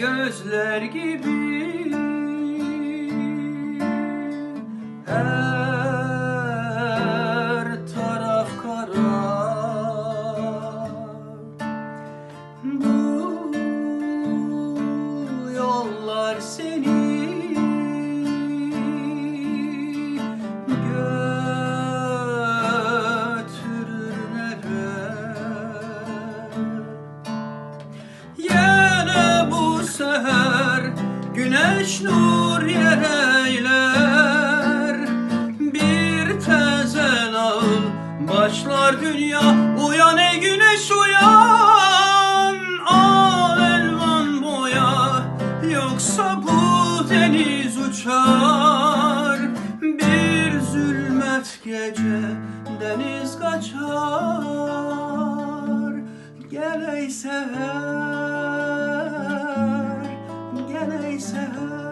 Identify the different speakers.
Speaker 1: gözler gibi. Her taraf kara. Bu yollar seni seher güneş nur yer eyler. Bir tezen ağıl başlar dünya Uyan ey güneş uyan. Al elvan boya Yoksa bu deniz uçar. Bir zulmet gece deniz kaçar Lisa.